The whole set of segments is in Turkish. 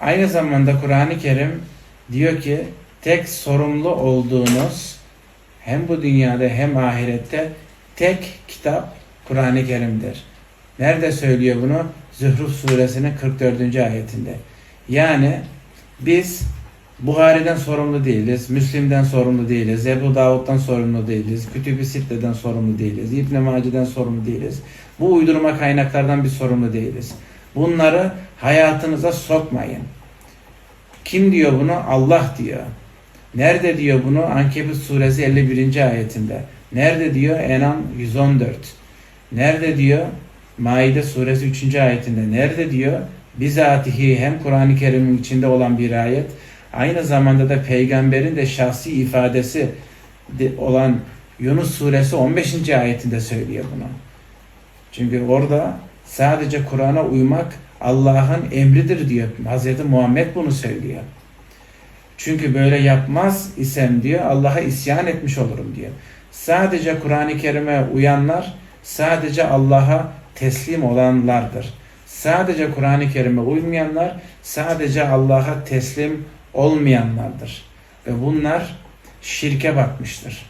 Aynı zamanda Kur'an-ı Kerim diyor ki tek sorumlu olduğunuz hem bu dünyada hem ahirette tek kitap Kur'an-ı Kerim'dir. Nerede söylüyor bunu? Zuhruf suresinin 44. ayetinde. Yani biz Buhari'den sorumlu değiliz, Müslim'den sorumlu değiliz, Ebu Davud'dan sorumlu değiliz, Kütüb-i Sitte'den sorumlu değiliz, İbn-i Mace'den sorumlu değiliz. Bu uydurma kaynaklardan bir sorumlu değiliz. Bunları hayatınıza sokmayın. Kim diyor bunu? Allah diyor. Nerede diyor bunu? Ankebut suresi 51. ayetinde. Nerede diyor? Enam 114. Nerede diyor? Maide suresi 3. ayetinde. Nerede diyor? Bizatihi hem Kur'an-ı Kerim'in içinde olan bir ayet. Aynı zamanda da peygamberin de şahsi ifadesi de- olan Yunus suresi 15. ayetinde söylüyor bunu. Çünkü orada sadece Kur'an'a uymak Allah'ın emridir diyor. Hz. Muhammed bunu söylüyor. Çünkü böyle yapmaz isem diyor Allah'a isyan etmiş olurum diyor. Sadece Kur'an-ı Kerim'e uyanlar sadece Allah'a teslim olanlardır. Sadece Kur'an-ı Kerim'e uymayanlar sadece Allah'a teslim olmayanlardır. Ve bunlar şirke batmıştır.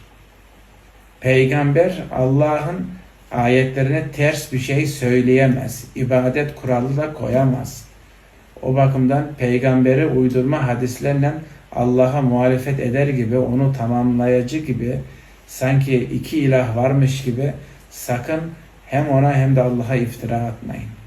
Peygamber Allah'ın ayetlerine ters bir şey söyleyemez. İbadet kuralı da koyamaz. O bakımdan peygamberi uydurma hadislerle Allah'a muhalefet eder gibi, onu tamamlayıcı gibi, sanki iki ilah varmış gibi sakın hem ona hem de Allah'a iftira atmayın.